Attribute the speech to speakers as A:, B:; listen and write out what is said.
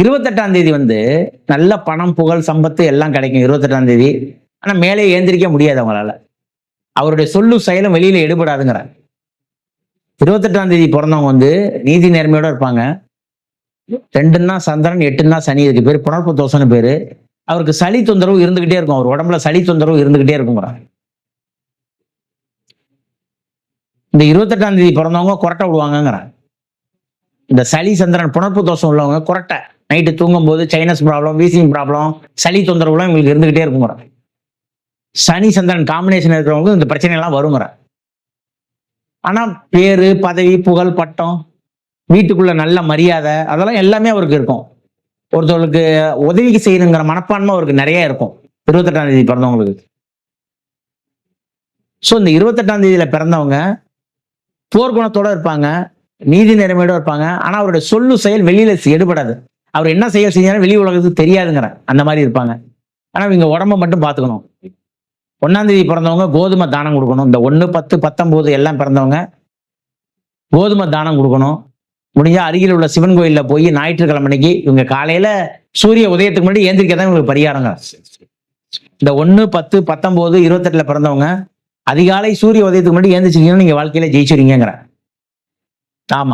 A: இருபத்தெட்டாம் தேதி வந்து நல்ல பணம் புகழ் சம்பத்து எல்லாம் கிடைக்கும் இருபத்தெட்டாம் தேதி. ஆனா மேலே ஏந்திரிக்க முடியாது அவங்களால. அவருடைய சொல்லு செயலும் வெளியில எடுபடாதுங்கிற இருபத்தெட்டாம் தேதி பிறந்தவங்க வந்து நீதி நேர்மையோட இருப்பாங்க. ரெண்டுன்னா சந்திரன் எட்டுன்னா சனி இதுக்கு பேர். புணர்ப்பு தோசைன்னு பேரு. அவருக்கு சளி தொந்தரவு இருந்துகிட்டே இருக்கும். அவர் உடம்புல சளி தொந்தரவு இருந்துகிட்டே இருக்குங்கிறார். இந்த இருபத்தெட்டாம் தேதி பிறந்தவங்க கொரட்டை விடுவாங்கங்கிறார். இந்த சளி சந்திரன் புணர்ப்பு தோஷம் உள்ளவங்க கொரட்டை. நைட்டு தூங்கும்போது சைனஸ் ப்ராப்ளம் வீசிங் ப்ராப்ளம் சளி தொந்தரவுலாம் இவங்களுக்கு இருந்துகிட்டே இருக்குங்கிற சனி சந்திரன் காம்பினேஷன் இருக்கிறவங்களுக்கு இந்த பிரச்சனை எல்லாம் வருங்கிற ஆனா பேரு பதவி புகழ் பட்டம் வீட்டுக்குள்ள நல்ல மரியாதை அதெல்லாம் எல்லாமே அவருக்கு இருக்கும். ஒருத்தவங்களுக்கு உதவிக்கு செய்யணுங்கிற மனப்பான்மை அவருக்கு நிறைய இருக்கும். இருபத்தெட்டாம் தேதி பிறந்தவங்களுக்கு. ஸோ இந்த இருபத்தெட்டாம் தேதியில பிறந்தவங்க போர்க்குணத்தோட இருப்பாங்க நீதி நேர்மையோட இருப்பாங்க. ஆனா அவருடைய சொல்லு செயல் வெளியில எடுபடாது அவர் என்ன செயல் செஞ்சாலும் வெளி உலகத்துக்கு தெரியாதுங்கிற அந்த மாதிரி இருப்பாங்க. ஆனால் இவங்க உடம்ப மட்டும் பார்த்துக்கணும் ஒன்னாம் தேதி பிறந்தவங்க கோதுமை தானம் கொடுக்கணும். இந்த ஒன்று பத்து பத்தொம்போது எல்லாம் பிறந்தவங்க கோதுமை தானம் கொடுக்கணும். முடிஞ்சால் அருகில் உள்ள சிவன் கோயிலில் போய் ஞாயிற்றுக்கிழமை அன்னைக்கு இவங்க காலையில் சூரிய உதயத்துக்கு முன்னாடி ஏந்திரிக்க தான் இவங்களுக்கு பரிகாரங்க. இந்த ஒன்று பத்து பத்தொம்போது இருபத்தெட்டில் பிறந்தவங்க அதிகாலை சூரிய உதயத்துக்கு முன்னாடி ஏந்திரிச்சிங்கன்னா நீங்கள் வாழ்க்கையில் ஜெயிச்சிருங்கிறேன் ஆமாம்